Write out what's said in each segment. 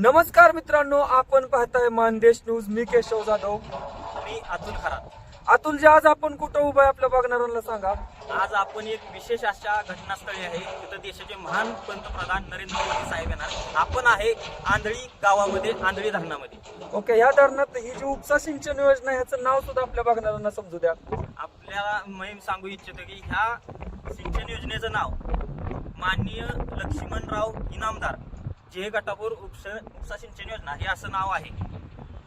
नमस्कार मित्रांनो आपण पाहताय मानदेश न्यूज. मी केशव जाधव. मी अतुल खरात. अतुलजी आज आपण कुठं उभं आहे आपल्या बघणाऱ्यांना सांगा. आज आपण एक विशेष अशा घटनास्थळी आहे तिथं देशाचे महान पंतप्रधान नरेंद्र मोदी साहेब येणार. आपण आहे आंधळी गावामध्ये आंधळी धरणामध्ये. ओके ह्या धरणात ही जी उपसा सिंचन योजना ह्याचं नाव सुद्धा आपल्या बघणाऱ्यांना समजू द्या. आपल्याला मी सांगू इच्छितो की ह्या सिंचन योजनेचं नाव माननीय लक्ष्मणराव इनामदार जे गटापूर उपसा उपसा सिंचन योजना हे असं नाव आहे.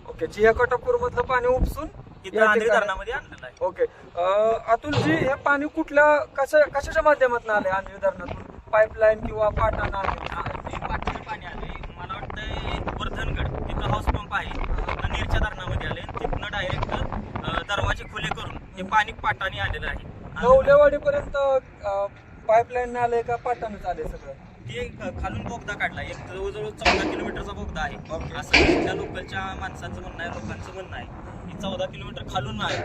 ओके जिया कटापूर मधलं पाणी उपसून तिथं या आंधळी ठिकाणी- धरणामध्ये आणलेलं आहे. ओके. अं, अतुलजी हे पाणी कुठल्या कशा कशाच्या माध्यमातून आले आंध्री धरणातून? पाईपलाईन किंवा पाटानं आले पाठीचं पाणी आले मला वाटतं वर्धनगड. तिथं हाऊस पंप आहे. तिथनं नीरच्या धरणामध्ये आले तिथनं डायरेक्ट दरवाजे खुले करून हे पाणी पाटाने आलेलं आहे. आणि नवलेवाडीपर्यंत पाईपलाईन आले का पाटानंच आले सगळं? ते खालून बोगदा काढला. एक जवळजवळ चौदा किलोमीटरचा बोगदा आहे. असं इथल्या लोकलच्या माणसांचं म्हणणं आहे लोकांचं म्हणणं आहे की चौदा किलोमीटर खालून आहे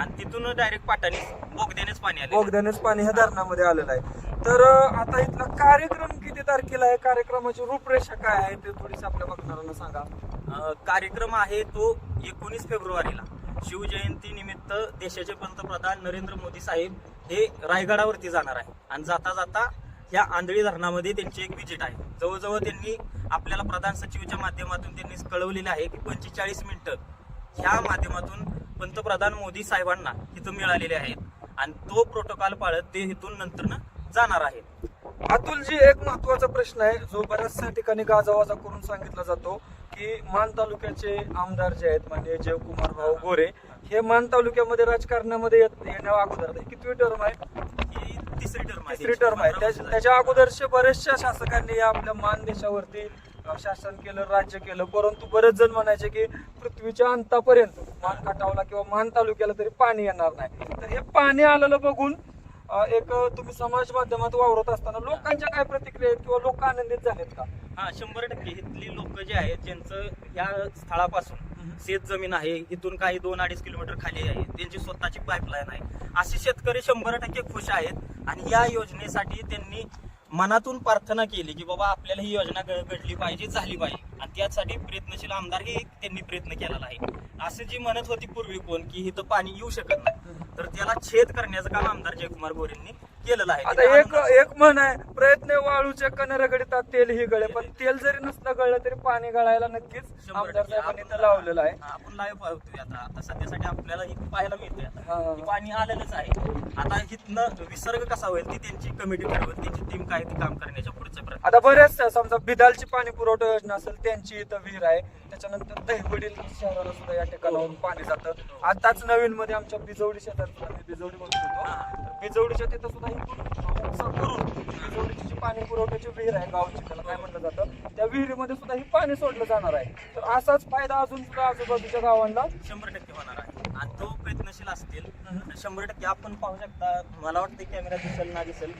आणि तिथून डायरेक्ट पाटाने बोगद्यानेच पाणी आले बोगद्यानेच पाणी ह्या धरणामध्ये आलेलं आहे. तर आता इथला कार्यक्रम किती तारखेला आहे? कार्यक्रमाची रूपरेषा काय आहे ते थोडीशी आपल्या बघणाऱ्यांना सांगा. कार्यक्रम आहे तो एकोणीस फेब्रुवारीला. शिवजयंती निमित्त देशाचे पंतप्रधान नरेंद्र मोदी साहेब हे रायगडावरती जाणार आहे. आणि जाता जाता ह्या आंधळी धरणामध्ये त्यांची एक विजिट आहे. जवळजवळ त्यांनी आपल्याला प्रधान सचिवच्या माध्यमातून त्यांनी कळवलेलं आहे की पंचेचाळीस मिनिटं ह्या माध्यमातून पंतप्रधान मोदी साहेबांना तिथं मिळालेले आहेत. आणि तो प्रोटोकॉल पाळत ते इथून नंतर जाणार आहेत. अतुलजी एक महत्त्वाचा प्रश्न आहे. जो बऱ्याचशा ठिकाणी गाजावाजा करून सांगितला जातो की मान तालुक्याचे आमदार जे आहेत म्हणजे जयकुमार भाऊ गोरे हे मान तालुक्यामध्ये राजकारणामध्ये येत- येण्या अगोदर किती टर्म आहे? तिसरी टर्म आहे. तिसरी टर्म आहे. त्या- त्याच्या अगोदरचे बरेचशा शासकांनी या आपल्या मान देशावरती अ, शासन केलं राज्य केलं. परंतु बरेच जण म्हणायचे की पृथ्वीच्या अंतापर्यंत मान काटावला किंवा मान तालुक्याला तरी पाणी येणार नाही. तर हे पाणी आलेलं बघून अ, एक अ, तुम्ही समाज माध्यमात वावरत असताना लोकांच्या काय प्रतिक्रिया आहेत किंवा लोक आनंदित झालेत का? हा शंभर टक्के. इथली लोक जे आहेत ज्यांचं या स्थळापासून शेत जमीन आहे इथून काही दोन अडीच किलोमीटर खाली आहे त्यांची स्वतःची पाईपलाईन आहे. असे शेतकरी शंभर टक्के खुश आहेत. आणि या योजनेसाठी त्यांनी मनातून प्रार्थना केली की बाबा आपल्याला ही योजना घडली पाहिजे झाली पाहिजे. आणि त्यासाठी प्रयत्नशील आमदारही त्यांनी प्रयत्न केलेला आहे. असं जी म्हणत होती पूर्वी कोण की इथं पाणी येऊ शकत नाही. तर त्याला छेद करण्याचं काम आमदार जयकुमार गोरेंनी केलेलं आहे आता एक एक म्हण आहे प्रयत्न वाळूच्या कण्या गडितात तेल ही गळे पण तेल जरी नसलं गळलं तरी पाणी गळायला नक्कीच आमदार. साहेबांनी इथं लावलेलं आहे. आपण लाईव्ह पाहतोय आता. आता सध्यासाठी आपल्याला हे पाहायला मिळतंय आता. की पाणी आलेलंच आहे. आता इथनं विसर्ग कसा होईल ती त्यांची कमिटी ठरवत त्यांची टीम काय ती काम करण्याच्या पुढच्या प्रयत्न आता बरेच समजा बिदालची पाणी पुरवठा योजना असेल त्यांची इथं विहीर आहे. त्याच्यानंतर दहिवडील शहराला सुद्धा या ठिकाणाहून पाणी जातं. आताच नवीन मध्ये आमच्या बिजवडी शेतात बिजवडी. तर बिजवडीच्या तिथं सुद्धा करून पाणी पुरवठ्याची विहीर आहे गावची त्याला काय म्हणलं जातं? त्या विहिरीमध्ये सुद्धा ही पाणी सोडलं जाणार आहे. तर असाच फायदा अजून सुद्धा आजूबाजूच्या गावांना. शंभर टक्के होणार आहे. आणि तो प्रयत्नशील असतील शंभर टक्के आपण पाहू शकता. मला वाटतं कॅमेरा दिसेल ना दिसेल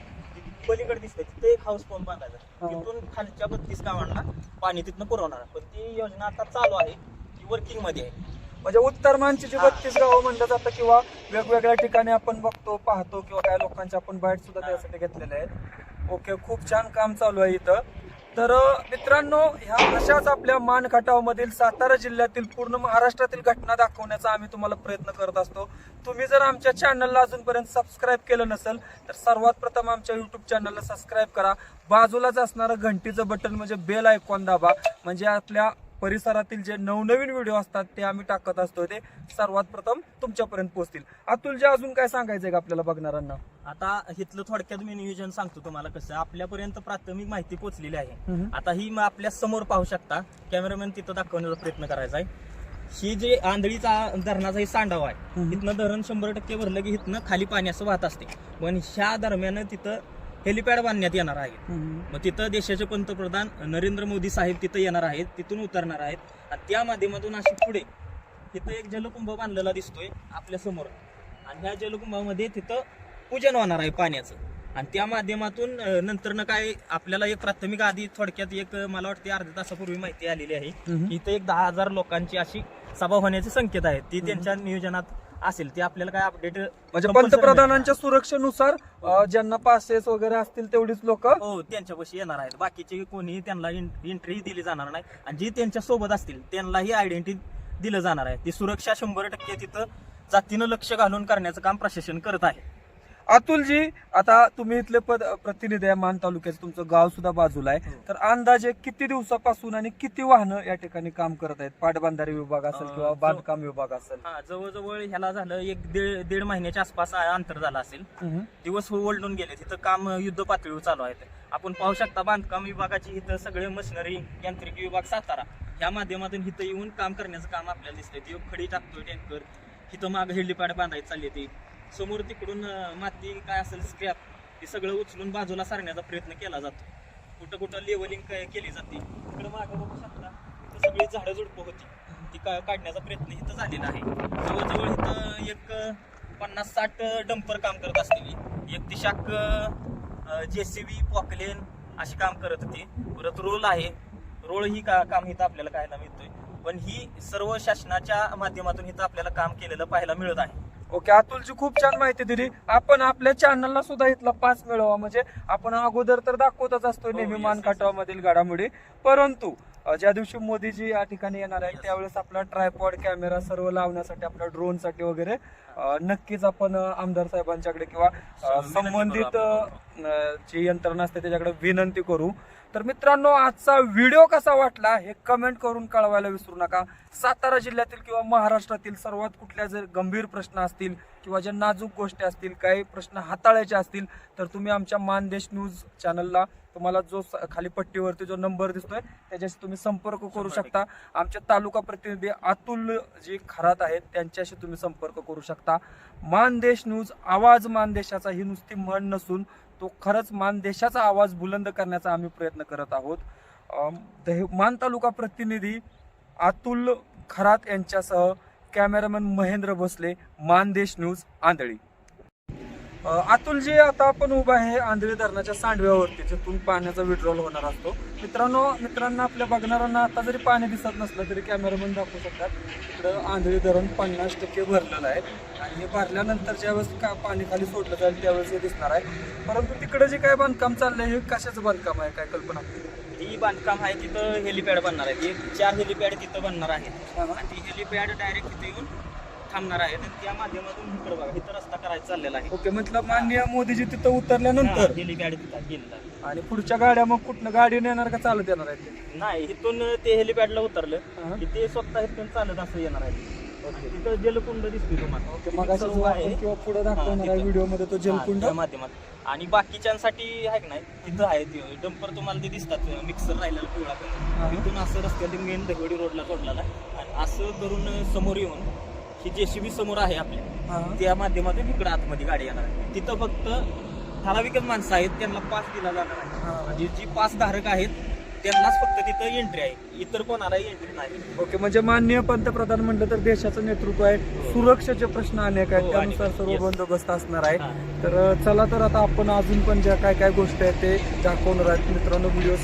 पलीकडे दिसते तिथे एक हाऊस पंप बांधायचा हा. तिथून खालच्या बत्तीस गावांना पाणी तिथनं पुरवणार आहे. पण ती योजना आता चालू आहे. ती वर्किंगमध्ये आहे. म्हणजे उत्तर मानची जी. बत्तीस गावं म्हणलं जातं किंवा वेगवेगळ्या ठिकाणी आपण बघतो पाहतो किंवा काय लोकांचे आपण बाईट सुद्धा त्यासाठी घेतलेले आहेत. ओके खूप छान काम चालू आहे इथं. तर मित्रांनो ह्या अशाच आपल्या मान मधील सातारा जिल्ह्यातील पूर्ण महाराष्ट्रातील घटना दाखवण्याचा आम्ही तुम्हाला प्रयत्न करत असतो. तुम्ही जर आमच्या चॅनलला अजूनपर्यंत सबस्क्राईब केलं नसेल तर सर्वात प्रथम आमच्या युट्यूब चॅनलला सबस्क्राईब करा. बाजूलाच असणारं घंटीचं बटन म्हणजे बेल आयकॉन दाबा. म्हणजे आपल्या परिसरातील जे नवनवीन व्हिडिओ असतात ते आम्ही टाकत असतो ते सर्वात प्रथम तुमच्यापर्यंत पोहोचतील. अतुल जे अजून काय सांगायचंय का आपल्याला बघणाऱ्यांना? आता इथलं थोडक्यात मी नियोजन सांगतो तुम्हाला कसं. आपल्यापर्यंत प्राथमिक माहिती पोहोचलेली आहे. आता ही मग आपल्यासमोर पाहू शकता. कॅमेरामॅन तिथं दाखवण्याचा प्रयत्न करायचा आहे. ही जे आंधळीचा धरणाचा ही सांडावा आहे. इथनं धरण शंभर टक्के भरलं की इथनं खाली पाणी असं वाहत असते. पण ह्या दरम्यान तिथं हेलिपॅड बांधण्यात येणार आहे मग तिथं देशाचे पंतप्रधान नरेंद्र मोदी साहेब तिथं येणार आहेत तिथून उतरणार आहेत. आणि त्या माध्यमातून अशी पुढे तिथं एक जलकुंभ बांधलेला दिसतोय आपल्यासमोर. आणि ह्या जलकुंभामध्ये तिथं पूजन होणार आहे पाण्याचं. आणि त्या माध्यमातून नंतर काय आपल्याला एक प्राथमिक आधी थोडक्यात एक मला वाटते अर्ध्या तासापूर्वी माहिती आलेली आहे. इथं एक दहा हजार लोकांची अशी सभा होण्याचे संकेत आहेत ती त्यांच्या नियोजनात असेल ते आपल्याला काय अपडेट म्हणजे पंतप्रधानांच्या सुरक्षेनुसार अं, ज्यांना पासेस वगैरे असतील तेवढीच लोक हो त्यांच्यापाशी येणार आहेत. बाकीचे कोणी त्यांना एंट्री दिली जाणार नाही. आणि जे त्यांच्यासोबत असतील त्यांनाही आयडेंटिटी दिलं जाणार आहे. ती सुरक्षा शंभर टक्के तिथं जातीनं लक्ष घालून करण्याचं काम प्रशासन करत आहे. अतुलजी आता तुम्ही इथले पद प्रतिनिधी आहे मान तालुक्याचं तुमचं गाव सुद्धा बाजूला आहे. हो. तर अंदाजे किती दिवसापासून आणि किती वाहनं या ठिकाणी काम करत आहेत? पाटबंधारे विभाग असेल किंवा बांधकाम विभाग असेल. हा जवळजवळ ह्याला झालं एक दीड दीड महिन्याच्या आसपास अंतर झालं असेल. हम्म. दिवस ओलटून गेले तिथं काम युद्ध पातळीवर चालू आहे आपण पाहू शकता बांधकाम विभागाची इथं सगळे मशिनरी यांत्रिकी विभाग सातारा या माध्यमातून इथं येऊन काम करण्याचं काम आपल्याला दिसतंय. ते खडी टाकतोय टँकर इथं माग हेलिपॅड बांधायची चालली ती. समोर तिकडून माती काय असेल स्क्रॅप ते सगळं उचलून बाजूला सारण्याचा प्रयत्न केला जातो. कुठं कुठं लेवलिंग केली जाते. इकडं मागं बघू शकता इथं सगळी झाडं झुडपं होती. ती का काढण्याचा प्रयत्न इथं झालेला आहे. जवळजवळ इथं एक पन्नास साठ डंपर काम करत असलेली एक दिशाक बी पॉकलेन अशी काम करत होती. परत रोल आहे. रोल ही का काम इथं आपल्याला पाहायला मिळतोय. पण ही सर्व शासनाच्या माध्यमातून इथं आपल्याला काम केलेलं पाहायला मिळत आहे. ओके अतुलची खूप छान माहिती दिली. आपण आपल्या चॅनलला सुद्धा इथला पास मिळवा. म्हणजे आपण अगोदर तर दाखवतच असतो हो, नेहमी yes, मान yes, काटावामधील घडामोडी. परंतु ज्या दिवशी मोदीजी या ठिकाणी येणार आहे. त्यावेळेस आपला ट्रायपॉड कॅमेरा सर्व लावण्यासाठी आपल्या ड्रोनसाठी वगैरे नक्कीच आपण आमदार साहेबांच्याकडे किंवा संबंधित जी यंत्रणा असते त्याच्याकडे विनंती करू तर मित्रांनो आजचा व्हिडिओ कसा वाटला हे कमेंट करून कळवायला विसरू नका सातारा जिल्ह्यातील किंवा महाराष्ट्रातील सर्वात कुठल्या जर गंभीर प्रश्न असतील किंवा ज्या नाजूक गोष्टी असतील काही प्रश्न हाताळायचे असतील तर तुम्ही आमच्या मानदेश न्यूज चॅनलला तुम्हाला जो खाली पट्टीवरती जो नंबर दिसतोय त्याच्याशी तुम्ही संपर्क करू शकता. आमचे तालुका प्रतिनिधी अतुल जी खरात आहेत त्यांच्याशी तुम्ही संपर्क करू शकता. मानदेश न्यूज आवाज मानदेशाचा ही नुसती म्हण नसून तो खरंच मानदेशाचा आवाज बुलंद करण्याचा आम्ही प्रयत्न करत आहोत. मान तालुका प्रतिनिधी अतुल खरात यांच्यासह कॅमेरामॅन महेंद्र भोसले मानदेश न्यूज आंधळी. अ, अतुलजी आता आपण उभा आहे आंधळी धरणाच्या सांडव्यावरती जिथून पाण्याचा विड्रॉल होणार असतो. मित्रांनो मित्रांना आपल्या बघणाऱ्यांना आता जरी पाणी दिसत नसलं तरी कॅमेरामॅन दाखवू शकतात. इकडं आंधळी धरण पन्नास टक्के भरलेलं आहे. आणि हे भरल्यानंतर ज्यावेळेस का पाणी खाली सोडलं जाईल त्यावेळेस हे दिसणार आहे. परंतु तिकडे जे काय बांधकाम चाललंय हे कशाचं बांधकाम आहे? काय कल्पना? ही बांधकाम आहे तिथं हेलिपॅड बनणार आहे. एक चार हेलिपॅड तिथं बनणार हा? आणि ती हेलिपॅड डायरेक्ट तिथे येऊन थांबणार आहेत. आणि त्या माध्यमातून इकडे बघा इथं रस्ता करायचा चाललेला आहे. ओके म्हटलं माननीय मोदीजी तिथं उतरल्यानंतर? हेलिपॅड तिथं गेलेला आहे. आणि पुढच्या गाड्या मग कुठनं गाडीने येणार का चालत येणार आहेत? ते? नाही इथून ते हेलिपॅडला हा. उतरलं की ते स्वतः इथून चालत असं येणार आहे. तिथं जलकुंड दिसतोय तुम्हाला. ओके मग अशी सर्व जो आहे. आपण किंवा पुढे दाखवणार आहे. व्हिडिओमध्ये तो जलकुंड. त्या माध्यमात. आणि बाकीच्यांसाठी आहे का नाही तिथं आहे ते. डंपर तुम्हाला ते दिसतात. मिक्सर राहिलेला पिवळा हा. कलर तिथून असं रस्त्यात मेन दहिवडी रोडला सोडलेला आहे. आणि असं करून समोर येऊन ही जेसीबी समोर आहे आपल्या हा. त्या माध्यमातून इकडे आतमध्ये गाडी येणार आहे तिथं फक्त ठराविकच माणसं आहेत त्यांना पास दिला जाणार आहे हा. म्हणजे जी पास धारक आहेत त्यांनाच फक्त तिथं एंट्री आहे इतर कोणालाही एंट्री नाही ओके म्हणजे माननीय पंतप्रधान म्हणलं तर देशाचं नेतृत्व आहे सुरक्षेचे प्रश्न अनेक आहेत हो, त्यानुसार. सर्व. बंदोबस्त असणार आहे हा. तर चला तर आता आपण अजून पण ज्या काय काय गोष्टी आहेत ते दाखवणार आहेत मित्रांनो व्हिडिओ